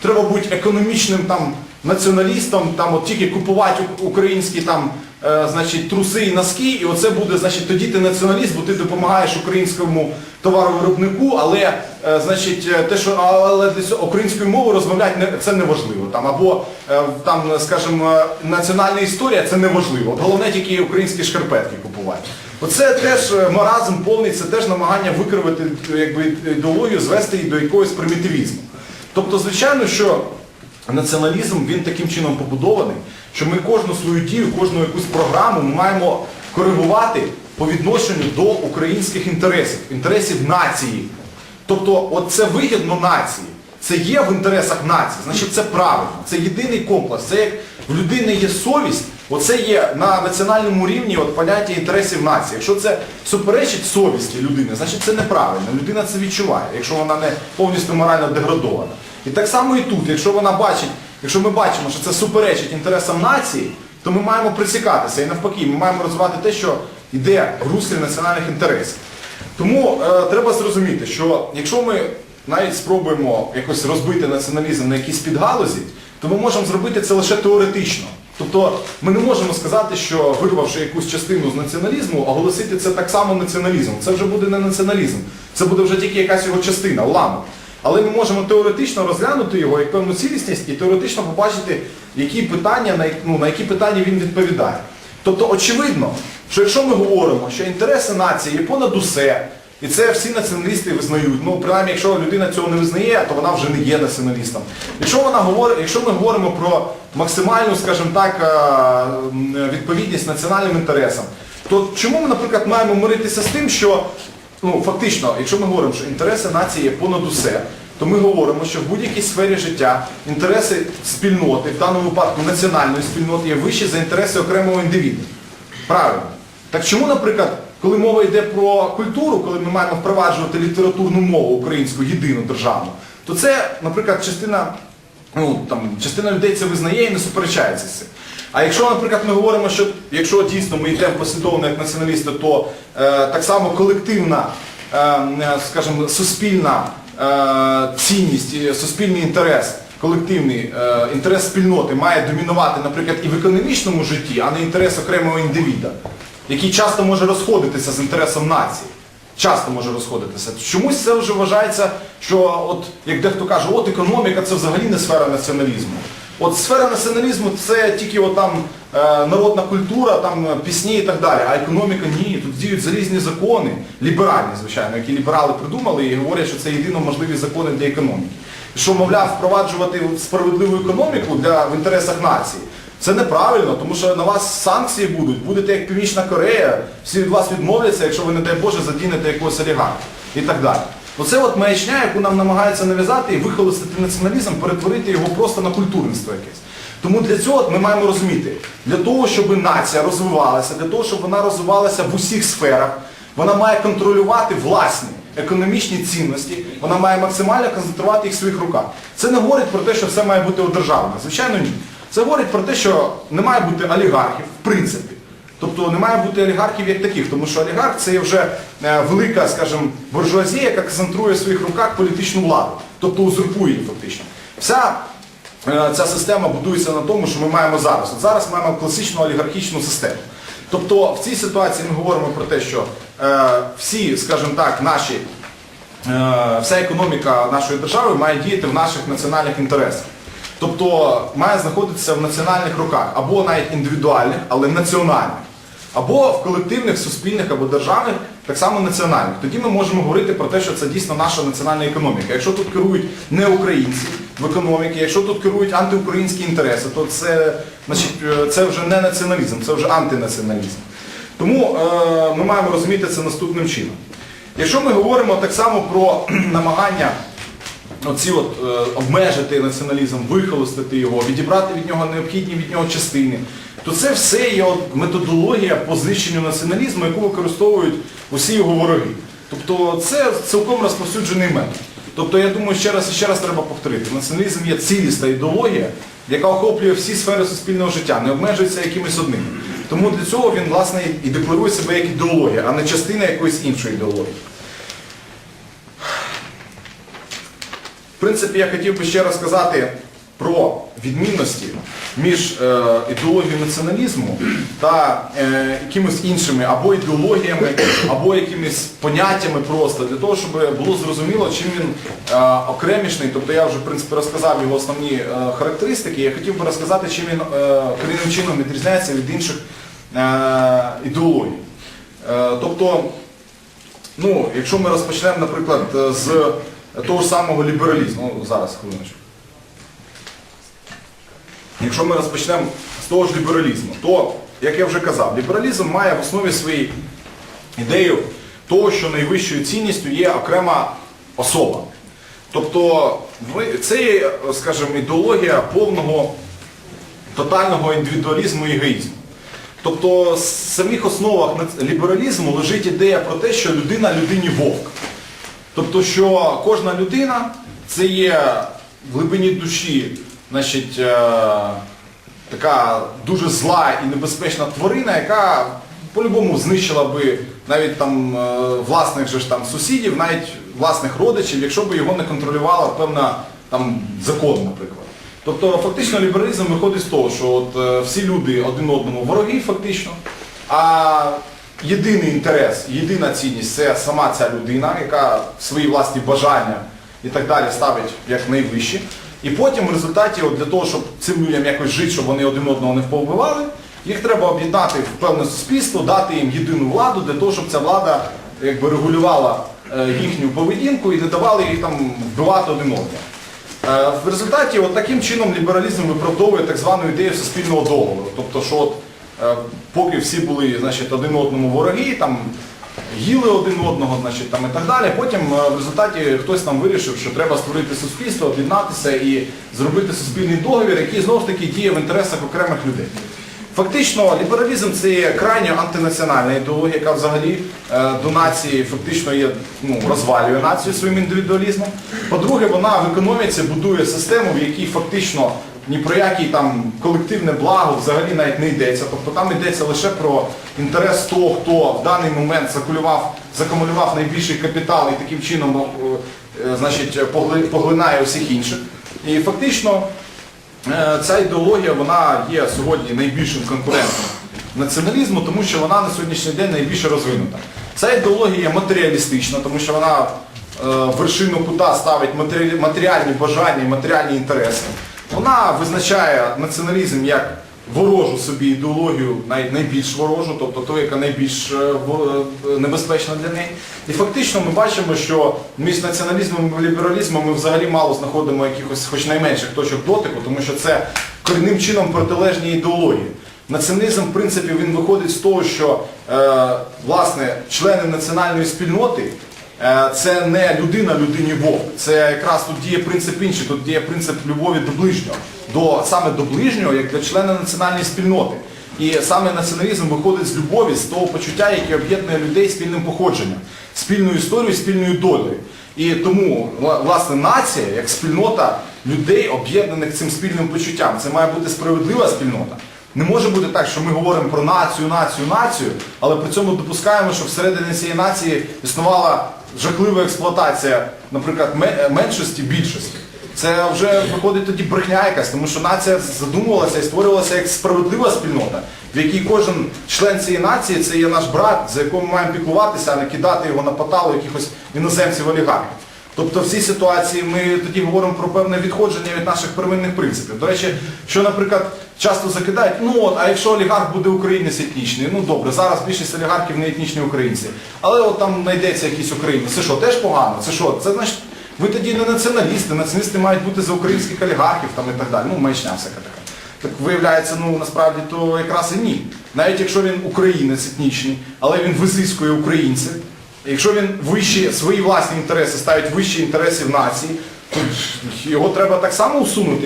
треба бути економічним там націоналістом, там от тільки купувати українські там, е, значить, труси і носки, і оце буде, значить, тоді ти націоналіст, бо ти допомагаєш українському товаровиробнику, але е, значить, е, те, що але українською мовою розмовляти це не важливо. Там або е, там, скажімо, національна історія це не Головне тільки українські шкарпетки купувати. Оце теж е, маразм повний, це теж намагання викривити е, якби, ідеологію, звести її до якогось примітивізму. Тобто, звичайно, що націоналізм він таким чином побудований, що ми кожну свою дію, кожну якусь програму ми маємо коригувати по відношенню до українських інтересів, інтересів нації. Тобто, от це вигідно нації. Це є в інтересах нації, значить це правильно. Це єдиний комплекс. Це як в людини є совість, оце є на національному рівні от поняття інтересів нації. Якщо це суперечить совісті людини, значить це неправильно. Людина це відчуває, якщо вона не повністю морально деградована. І так само і тут, якщо вона бачить, якщо ми бачимо, що це суперечить інтересам нації, то ми маємо присікатися. І навпаки, ми маємо розвивати те, що йде в руслі національних інтересів. Тому е, треба зрозуміти, що якщо ми навіть спробуємо якось розбити націоналізм на якісь підгалузі, то ми можемо зробити це лише теоретично. Тобто ми не можемо сказати, що вирвавши якусь частину з націоналізму, оголосити це так само націоналізмом. Це вже буде не націоналізм, це буде вже тільки якась його частина, уламок. Але ми можемо теоретично розглянути його як певну цілісність і теоретично побачити, які питання, ну, на які питання він відповідає. Тобто очевидно, що якщо ми говоримо, що інтереси нації є понад усе, і це всі націоналісти визнають, ну принаймні, якщо людина цього не визнає, то вона вже не є націоналістом. Якщо вона говорить, якщо ми говоримо про максимальну, скажімо так, е, відповідність національним інтересам, то чому ми, наприклад, маємо миритися з тим, що ну, фактично, якщо ми говоримо, що інтереси нації є понад усе, то ми говоримо, що в будь-якій сфері життя інтереси спільноти, в даному випадку національної спільноти, є вищі за інтереси окремого індивіду. Правильно. Так чому, наприклад, коли мова йде про культуру, коли ми маємо впроваджувати літературну мову українську, єдину державну, то це, наприклад, частина, ну, там, частина людей це визнає і не суперечається з цим. А якщо, наприклад, ми говоримо, що якщо дійсно ми йдемо послідовно як націоналісти, то е, так само колективна, е, е, скажімо, суспільна е, цінність, суспільний інтерес, колективний е, інтерес спільноти має домінувати, наприклад, і в економічному житті, а не інтерес окремого індивіда, який часто може розходитися з інтересом нації. Часто може розходитися. Чомусь це вже вважається, що от як дехто каже, от економіка це взагалі не сфера націоналізму. От сфера націоналізму це тільки от там е, народна культура, там е, пісні і так далі. А економіка ні. Тут діють залізні закони, ліберальні, звичайно, які ліберали придумали і говорять, що це єдино можливі закони для економіки. Що, мовляв, впроваджувати справедливу економіку для в інтересах нації. Це неправильно, тому що на вас санкції будуть, будете як Північна Корея, всі від вас відмовляться, якщо ви, не дай Боже, задінете якогось олігарха і так далі. Оце от маячня, яку нам намагаються нав'язати і вихолостити націоналізм, перетворити його просто на культурництво якесь. Тому для цього ми маємо розуміти, для того, щоб нація розвивалася, для того, щоб вона розвивалася в усіх сферах, вона має контролювати власні економічні цінності, вона має максимально концентрувати їх в своїх руках. Це не говорить про те, що все має бути одержавлено. Звичайно, ні. Це говорить про те, що не має бути олігархів, в принципі. Тобто не має бути олігархів як таких, тому що олігарх це вже е, велика, скажімо, буржуазія, яка концентрує в своїх руках політичну владу, тобто узурпує її фактично. Вся е, ця система будується на тому, що ми маємо зараз. От зараз маємо класичну олігархічну систему. Тобто в цій ситуації ми говоримо про те, що е, всі, скажімо так, наші, е, вся економіка нашої держави має діяти в наших національних інтересах. Тобто має знаходитися в національних руках, або навіть індивідуальних, але національних, або в колективних, суспільних або державних, так само національних. Тоді ми можемо говорити про те, що це дійсно наша національна економіка. Якщо тут керують не українці в економіці, якщо тут керують антиукраїнські інтереси, то це, значить, е, це вже не націоналізм, це вже антинаціоналізм. Тому е, ми маємо розуміти це наступним чином. Якщо ми говоримо так само про намагання оці от, е, обмежити націоналізм, вихолостити його, відібрати від нього необхідні від нього частини, то це все є от методологія по знищенню націоналізму, яку використовують усі його вороги. Тобто це цілком розповсюджений метод. Тобто я думаю, ще раз і ще раз треба повторити. Націоналізм є цілісна ідеологія, яка охоплює всі сфери суспільного життя, не обмежується якимось одним. Тому для цього він, власне, і декларує себе як ідеологія, а не частина якоїсь іншої ідеології. В принципі, я хотів би ще розказати про відмінності між е, ідеологією націоналізму та е, якимись іншими або ідеологіями, або якимись поняттями просто для того, щоб було зрозуміло, чим він е, окремішний. Тобто я вже в принципі розказав його основні характеристики. Я хотів би розказати, чим він корінним чином відрізняється від інших ідеологій. Тобто, ну, якщо ми розпочнемо, наприклад, з того ж самого лібералізму, ну, зараз хвилиночку. Якщо ми розпочнемо з того ж лібералізму, то, як я вже казав, лібералізм має в основі своїй ідею того, що найвищою цінністю є окрема особа. Тобто це є, скажімо, ідеологія повного тотального індивідуалізму і егоїзму. Тобто в самих основах лібералізму лежить ідея про те, що людина людині вовк. Тобто, що кожна людина це є в глибині душі, значить, е, така дуже зла і небезпечна тварина, яка по-любому знищила би навіть там е, власних же ж там сусідів, навіть власних родичів, якщо б його не контролювала певна там закон, наприклад. Тобто фактично лібералізм виходить з того, що от, е, всі люди один одному вороги фактично, а єдиний інтерес, єдина цінність це сама ця людина, яка свої власні бажання і так далі ставить як найвищі. І потім в результаті, от для того, щоб цим людям якось жити, щоб вони один одного не вповбивали, їх треба об'єднати в певне суспільство, дати їм єдину владу для того, щоб ця влада якби регулювала е, їхню поведінку і не давала їх там вбивати один одного. Е, В результаті от таким чином лібералізм виправдовує так звану ідею суспільного договору. Тобто, що от, е, поки всі були значить, один одному вороги, там, їли один одного значить, там, і так далі, потім е, в результаті хтось там вирішив, що треба створити суспільство, об'єднатися і зробити суспільний договір, який знову ж таки діє в інтересах окремих людей. Фактично, лібералізм це є крайньо антинаціональна ідеологія, яка взагалі е, до нації фактично є, ну, розвалює націю своїм індивідуалізмом. По-друге, вона в економіці будує систему, в якій фактично ні про який там колективне благо взагалі навіть не йдеться. Тобто там йдеться лише про інтерес того, хто в даний момент закумулював, закумулював найбільший капітал і таким чином е, е, значить, поглинає усіх інших. І фактично Е, Ця ідеологія вона є сьогодні найбільшим конкурентом націоналізму, тому що вона на сьогоднішній день найбільше розвинута. Ця ідеологія матеріалістична, тому що вона вершину кута ставить матеріальні бажання і матеріальні інтереси. Вона визначає націоналізм як ворожу собі ідеологію, най- найбільш ворожу, тобто ту, яка найбільш е, е, небезпечна для неї. І фактично ми бачимо, що між націоналізмом і лібералізмом ми взагалі мало знаходимо якихось хоч найменших точок дотику, тому що це корінним чином протилежні ідеології. Націоналізм, в принципі, він виходить з того, що е, власне члени національної спільноти це не людина людині вовк. Це якраз тут діє принцип інший, тут діє принцип любові до ближнього, до, саме до ближнього, як для члена національної спільноти. І саме націоналізм виходить з любові, з того почуття, яке об'єднує людей спільним походженням, спільною історією, спільною долею. І тому власне нація як спільнота людей, об'єднаних цим спільним почуттям. Це має бути справедлива спільнота. Не може бути так, що ми говоримо про націю, націю, націю, але при цьому допускаємо, що всередині цієї нації існувала жахлива експлуатація, наприклад, меншості більшості. Це вже виходить тоді брехня якась, тому що нація задумувалася і створювалася як справедлива спільнота, в якій кожен член цієї нації це є наш брат, за якого ми маємо піклуватися, а не кидати його на поталу якихось іноземців олігархів. Тобто в цій ситуації ми тоді говоримо про певне відходження від наших первинних принципів. До речі, що, наприклад, часто закидають, ну от, а якщо олігарх буде українець етнічний, ну добре, зараз більшість олігархів не етнічні українці. Але от там знайдеться якийсь українець. Це що, теж погано? Це що? Це значить, ви тоді не націоналісти, націоналісти мають бути за українських олігархів там і так далі. Ну, маячня всяка така. Так виявляється, ну насправді то якраз і ні. Навіть якщо він українець етнічний, але він визискує українців, Якщо він вищі свої власні інтереси ставить вищі інтересів нації, то його треба так само усунути,